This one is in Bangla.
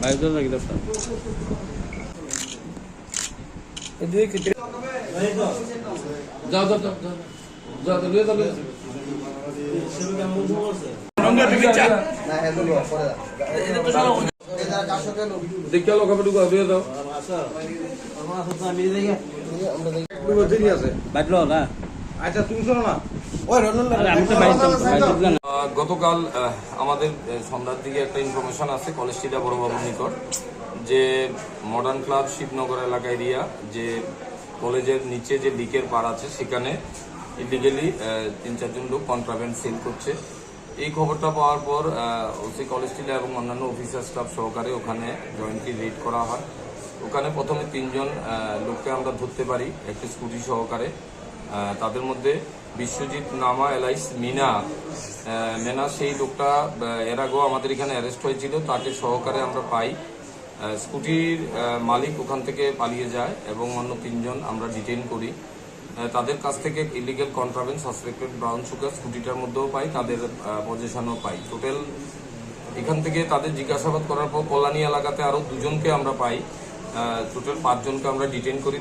বাইরে লাগি দশটা যাও যাও যাও যাও যাও যাও যাও যাও। দেখে আলো খাবার ঢুকা দিয়ে দাও আচ্ছা তুমি শোনো না গতকাল আমাদের সন্ধ্যার দিকে একটা ইনফরমেশন আছে কলেজটিটা বড়বাবুর নিকট, যে মডার্ন ক্লাব শিবনগর এলাকা এরিয়া যে কলেজের নিচে যে লিকের পার আছে, সেখানে ইলিগেলি তিন চারজন লোক কন্ট্রাভেন্ট সেল করছে। এই খবরটা পাওয়ার পর ওসি কলেজ টিলা এবং অন্যান্য অফিসার স্টাফ সহকারে ওখানে জয়েন্টলি রেড করা হয়। ওখানে প্রথমে তিনজন লোককে আমরা ধরতে পারি, একটি স্কুটি সহকারে। তাদের মধ্যে বিশ্বজিৎ নামা, এলাইস মিনা মেনা সেই লোকটা এর আগেও আমাদের এখানে অ্যারেস্ট হয়েছিল, তাকে সহকারে আমরা পাই। স্কুটির মালিক ওখান থেকে পালিয়ে যায় এবং অন্য তিনজন আমরা ডিটেইন করি। তাদের কাছ থেকে illegal contraband suspected brown sugar স্কুটিটার মধ্যেও পাই, তাদের পজিশনও পাই। টোটাল এখান থেকে তাদের জিজ্ঞাসাবাদ করার পর কল্যাণী এলাকাতে আরও দুজনকে আমরা পাই। টোটাল পাঁচজনকে আমরা ডিটেইন করি